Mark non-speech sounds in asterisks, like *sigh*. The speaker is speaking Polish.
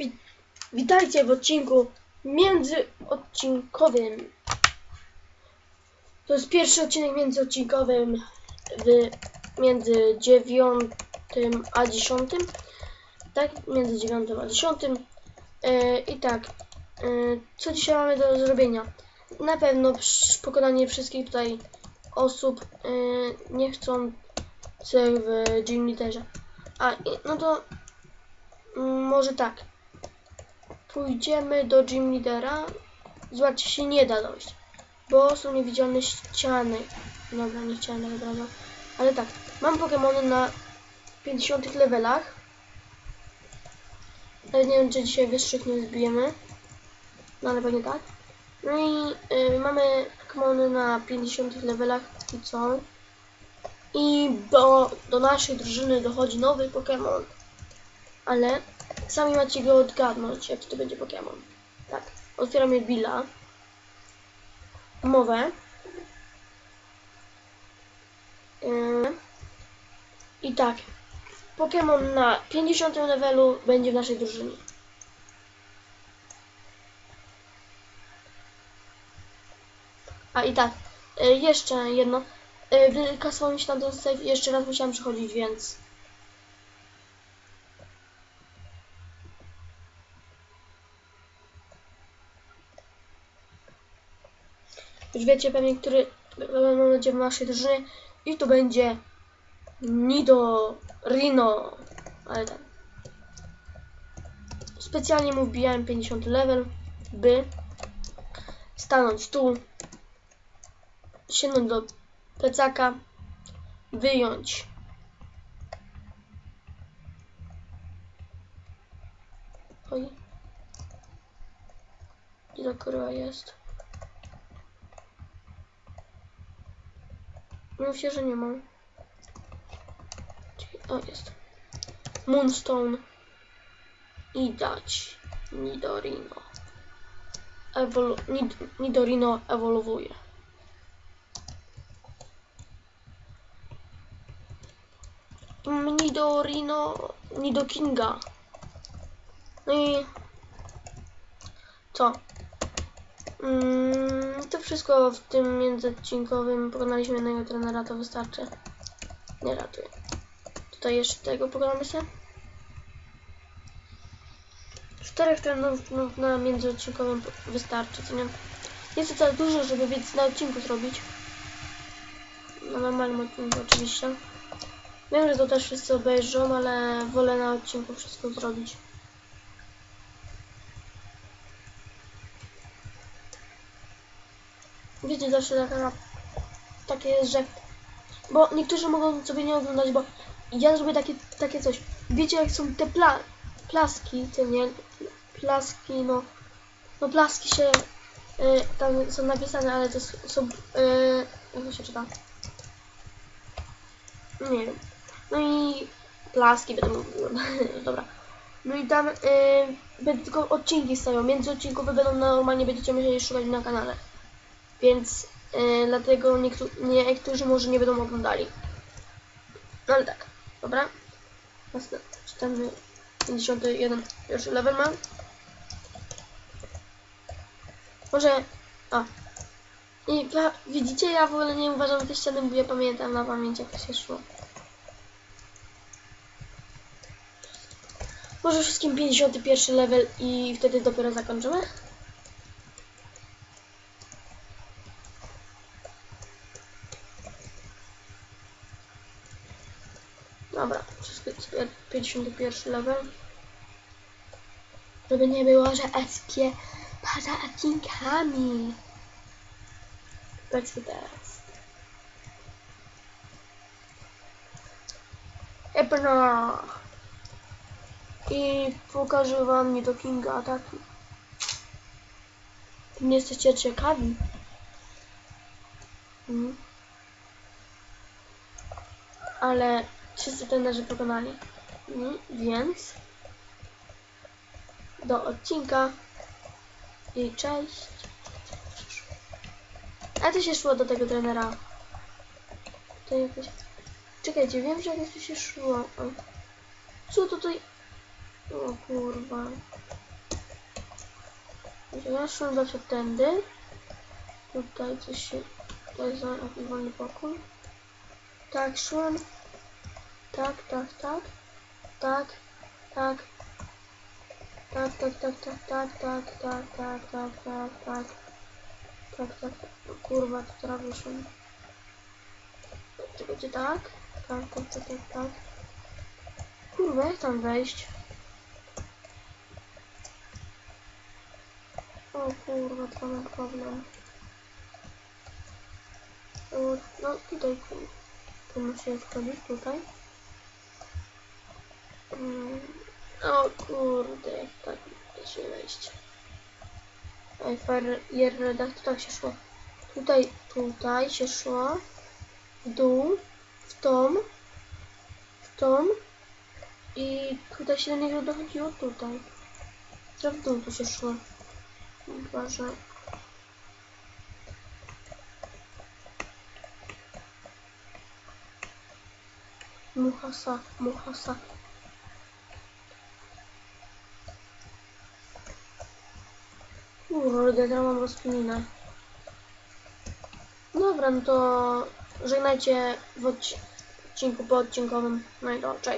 Wi- Witajcie w odcinku międzyodcinkowym. To jest pierwszy odcinek międzyodcinkowym w, między dziewiątym a dziesiątym. Tak, między dziewiątym a dziesiątym. E, I tak, e, co dzisiaj mamy do zrobienia? Na pewno pokonanie wszystkich tutaj osób e, niechcących w Gym Leaderze. A, no to mm, może tak. Pójdziemy do Gym Leadera. Zobaczcie, się nie da dojść, bo są niewidzialne ściany. Dobra, nie chciałem razu. Ale tak, mam Pokémony na 50 levelach. Nawet nie wiem, czy dzisiaj wyższych nie zbijemy. No ale pewnie tak. No i y, mamy Pokémony na 50 levelach i co? I do, do naszej drużyny dochodzi nowy Pokémon. Ale sami macie go odgadnąć, jaki to będzie Pokémon. Tak, otwieramy Billa. Umowę. Yy. I tak, Pokémon na 50 levelu będzie w naszej drużynie. A i tak, y, jeszcze jedno. Y, Wykasował mi się tam ten jeszcze raz musiałem przechodzić, więc... Już wiecie pewnie, który Pokémon będzie w naszej drużynie. I to będzie Nido Rino. Ale tak. Specjalnie mu wbijałem 50 level, by stanąć tu, sięgnąć do plecaka, wyjąć Oj. Gdzie ta kurwa jest? Mów się, że nie mam. O, jest. Moonstone. I dać Nidorino. Nid Nidorino ewoluuje. Nidorino, Nidokinga. No i co? Mm, to wszystko w tym międzyodcinkowym. Pokonaliśmy jednego trenera, to wystarczy. Nie ratuję. Tutaj jeszcze tego pokonamy się. Czterech trenerów na międzyodcinkowym wystarczy, co nie? Jest to tak dużo, żeby więcej na odcinku zrobić. Na normalnym odcinku oczywiście. Wiem, że to też wszyscy obejrzą, ale wolę na odcinku wszystko zrobić. Wiecie, zawsze taka, takie jest, że... Bo niektórzy mogą sobie nie oglądać, bo ja zrobię takie, takie coś. Wiecie, jak są te pla, plaski, te nie... Plaski, no... No plaski się... Y, tam są napisane, ale to są... Y, jak to się czyta? Nie wiem. No i plaski mówił. *laughs* Dobra. No i tam y, będą tylko odcinki stają. Między odcinkowe będą normalnie będziecie musieli szukać na kanale. Więc y, dlatego niektó- niektórzy może nie będą oglądali. No ale tak. Dobra. Następny 51 pierwszy level mam. Może... A. I pa- widzicie, ja w ogóle nie uważam te ściany, bo ja pamiętam na pamięć jak się szło. Może wszystkim 51 level i wtedy dopiero zakończymy? Dobra, wszystko 51 level. Żeby nie było, że SP poza odcinkami. Lecimy teraz. Epna. I pokażę wam nie do Kinga ataki. Nie jesteście ciekawi. Mhm. Ale wszyscy trenerzy pokonali. Mhm. Więc do odcinka i cześć. A to się szło do tego trenera. To jakoś... Czekajcie, wiem, że jakoś to się szło. Co tutaj? O kurwa. Ja szłem zawsze tędy. Tutaj coś się... To jest wolny pokój. Tak, szłem. Tak, tak, tak. Tak, tak. Tak, tak, tak, tak, tak, tak, tak, tak, tak, tak, tak. Tak, tak, tak. Kurwa, to teraz wyszłem. Czekajcie, tak? Tak, tak, tak, tak, tak. Kurwa, jak tam wejść? O kurwa, to mam problem. No tutaj, tu- tu muszę wchodzić, tutaj. Mm, O kurde, jak tak da się wejść. Ej, Fire Redakt, tak się szło. Tutaj, tutaj się szło. W dół, w tą, w tą. I tutaj się do niego dochodziło tutaj. Teraz w dół tu się szło. Chyba, że... Muhasa, Muhasa. Kurde, teraz mam rozkminę. Dobra, no to żegnajcie w odci- odcinku po odcinkowym. No i do, cześć.